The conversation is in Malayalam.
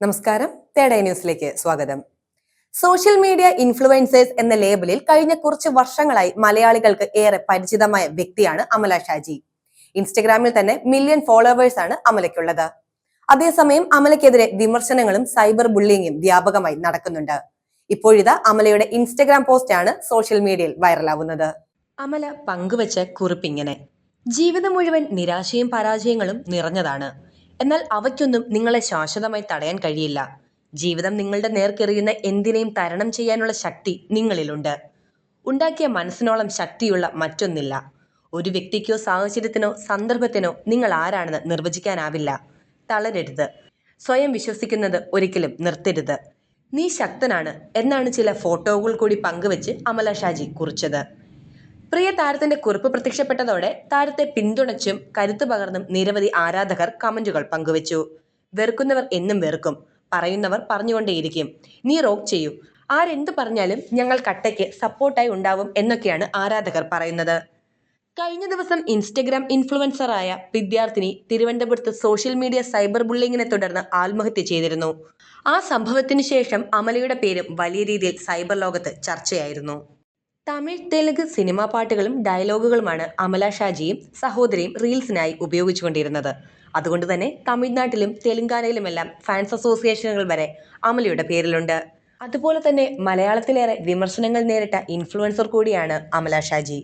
നമസ്കാരം. തേടൈ ന്യൂസിലേക്ക് സ്വാഗതം. സോഷ്യൽ മീഡിയ ഇൻഫ്ലുവൻസേഴ്സ് എന്ന ലേബലിൽ കഴിഞ്ഞ കുറച്ച് വർഷങ്ങളായി മലയാളികൾക്ക് ഏറെ പരിചിതമായ വ്യക്തിയാണ് അമല ഷാജി. ഇൻസ്റ്റഗ്രാമിൽ തന്നെ മില്യൺ ഫോളോവേഴ്സ് ആണ് അമലയ്ക്കുള്ളത്. അതേസമയം അമലയ്ക്കെതിരെ വിമർശനങ്ങളും സൈബർ ബുള്ളിങ്ങും വ്യാപകമായി നടക്കുന്നുണ്ട്. ഇപ്പോഴിതാ അമലയുടെ ഇൻസ്റ്റഗ്രാം പോസ്റ്റ് ആണ് സോഷ്യൽ മീഡിയയിൽ വൈറലാവുന്നത്. അമല പങ്കുവച്ച കുറിപ്പിങ്ങനെ ജീവിതം മുഴുവൻ നിരാശയും പരാജയങ്ങളും നിറഞ്ഞതാണ്. എന്നാൽ അവയ്ക്കൊന്നും നിങ്ങളെ ശാശ്വതമായി തടയാൻ കഴിയില്ല. ജീവിതം നിങ്ങളുടെ നേർക്കെറിയുന്ന എന്തിനേയും തരണം ചെയ്യാനുള്ള ശക്തി നിങ്ങളിലുണ്ട്. ഉണ്ടാക്കിയ മനസ്സിനോളം ശക്തിയുള്ള മറ്റൊന്നില്ല. ഒരു വ്യക്തിക്കോ സാഹചര്യത്തിനോ സന്ദർഭത്തിനോ നിങ്ങൾ ആരാണെന്ന് നിർവചിക്കാനാവില്ല. തളരരുത്. സ്വയം വിശ്വസിക്കുന്നത് ഒരിക്കലും നിർത്തരുത്. നീ ശക്തനാണ് എന്നാണ് ചില ഫോട്ടോകൾ കൂടി പങ്കുവച്ച് അമല ഷാജി കുറിച്ചത്. പ്രിയ താരത്തിന്റെ കുറിപ്പ് പ്രത്യക്ഷപ്പെട്ടതോടെ താരത്തെ പിന്തുണച്ചും കരുത്തു പകർന്നും നിരവധി ആരാധകർ കമന്റുകൾ പങ്കുവച്ചു. വെറുക്കുന്നവർ എന്നും വെറുക്കും. പറയുന്നവർ പറഞ്ഞുകൊണ്ടേയിരിക്കും. നീ റോക്ക് ചെയ്യൂ. ആരെന്തു പറഞ്ഞാലും ഞങ്ങൾ കട്ടയ്ക്ക് സപ്പോർട്ടായി ഉണ്ടാവും എന്നൊക്കെയാണ് ആരാധകർ പറയുന്നത്. കഴിഞ്ഞ ദിവസം ഇൻസ്റ്റഗ്രാം ഇൻഫ്ലുവൻസറായ വിദ്യാർത്ഥിനി തിരുവനന്തപുരത്ത് സോഷ്യൽ മീഡിയ സൈബർ ബുള്ളിങ്ങിനെ തുടർന്ന് ആത്മഹത്യ ചെയ്തിരുന്നു. ആ സംഭവത്തിന് ശേഷം അമലയുടെ പേരും വലിയ രീതിയിൽ സൈബർ ലോകത്ത് ചർച്ചയായിരുന്നു. തമിഴ് തെലുങ്ക് സിനിമാ പാട്ടുകളും ഡയലോഗുകളുമാണ് അമല ഷാജിയും സഹോദരിയും റീൽസിനായി ഉപയോഗിച്ചുകൊണ്ടിരുന്നത്. അതുകൊണ്ട് തന്നെ തമിഴ്നാട്ടിലും തെലുങ്കാനയിലുമെല്ലാം ഫാൻസ് അസോസിയേഷനുകൾ വരെ അമലയുടെ പേരിലുണ്ട്. അതുപോലെ തന്നെ മലയാളത്തിലേറെ വിമർശനങ്ങൾ നേരിട്ട ഇൻഫ്ലുവൻസർ കൂടിയാണ് അമല ഷാജി.